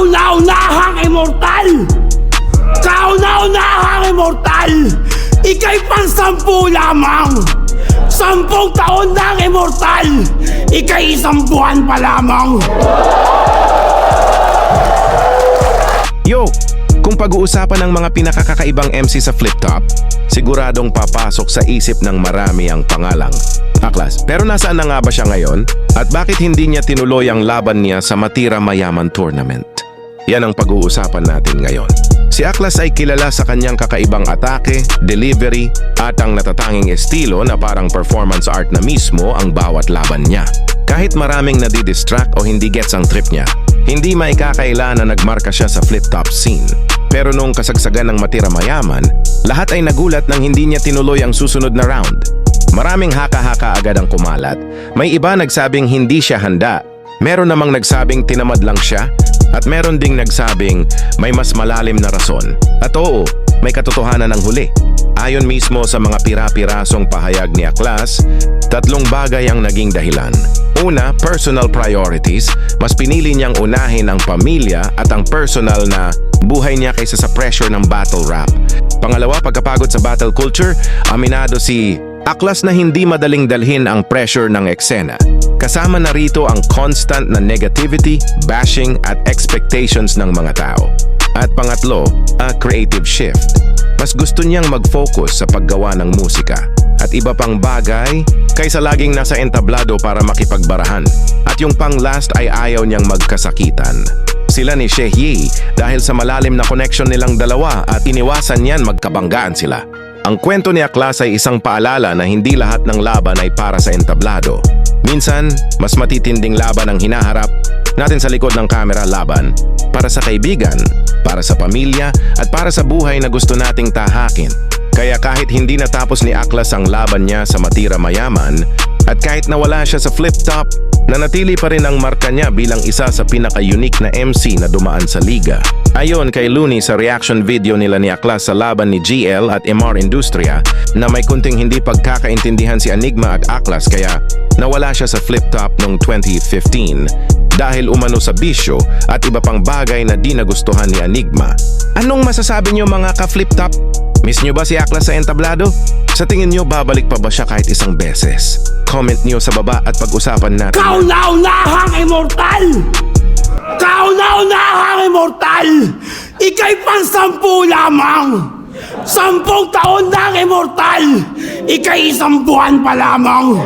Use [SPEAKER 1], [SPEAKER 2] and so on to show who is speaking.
[SPEAKER 1] Kauna-unahang immortal! Kauna-unahang immortal! Ika'y pansampu lamang! Sampung taon ng immortal! Ika'y isang buwan pa lamang!
[SPEAKER 2] Yo! Kung pag-uusapan ng mga pinakakakaibang MC sa Flip Top, siguradong papasok sa isip ng marami ang pangalang Aklas. Pero nasaan na nga ba siya ngayon? At bakit hindi niya tinuloy ang laban niya sa Matira Mayaman Tournament? Yan ang pag-uusapan natin ngayon. Si Aklas ay kilala sa kanyang kakaibang atake, delivery, at ang natatanging estilo na parang performance art na mismo ang bawat laban niya. Kahit maraming nadidistract o hindi gets ang trip niya, hindi maikakaila na nagmarka siya sa flip-top scene. Pero nung kasagsagan ng matira mayaman, lahat ay nagulat nang hindi niya tinuloy ang susunod na round. Maraming haka-haka agad ang kumalat. May iba nagsabing hindi siya handa. Meron namang nagsabing tinamad lang siya. At meron ding nagsabing may mas malalim na rason. At oo, may katotohanan ng huli. Ayon mismo sa mga pira-pirasong pahayag ni Aklas, tatlong bagay ang naging dahilan. Una, personal priorities. Mas pinili niyang unahin ang pamilya at ang personal na buhay niya kaysa sa pressure ng battle rap. Pangalawa, pagkapagod sa battle culture, aminado si Aklas na hindi madaling dalhin ang pressure ng eksena. Kasama na rito ang constant na negativity, bashing at expectations ng mga tao. At pangatlo, a creative shift. Mas gusto niyang mag-focus sa paggawa ng musika at iba pang bagay kaysa laging nasa entablado para makipagbarahan. At yung pang last ay ayaw niyang magkasakitan. Sila ni Shehyi dahil sa malalim na connection nilang dalawa at iniwasan niyan magkabanggaan sila. Ang kwento ni Aklas ay isang paalala na hindi lahat ng laban ay para sa entablado. Minsan, mas matitinding laban ang hinaharap natin sa likod ng kamera laban para sa kaibigan, para sa pamilya at para sa buhay na gusto nating tahakin. Kaya kahit hindi natapos ni Aklas ang laban niya sa Matira Mayaman at kahit nawala siya sa flip top, nanatili pa rin ang marka niya bilang isa sa pinaka-unique na MC na dumaan sa liga. Ayon kay Looney sa reaction video nila ni Aklas sa laban ni GL at MR Industria na may kunting hindi pagkakaintindihan si Enigma at Aklas kaya nawala siya sa flip top noong 2015 dahil umano sa bisyo at iba pang bagay na di nagustuhan ni Enigma. Anong masasabi niyo mga ka-flip top? Miss niyo ba si Aklas sa entablado? Sa tingin niyo babalik pa ba siya kahit isang beses? Comment niyo sa baba at pag-usapan natin.
[SPEAKER 1] Kauna-unahang immortal! Immortal! Ika'y pansampu lamang! Sampung taon ng immortal! Ika'y isang buwan pa lamang!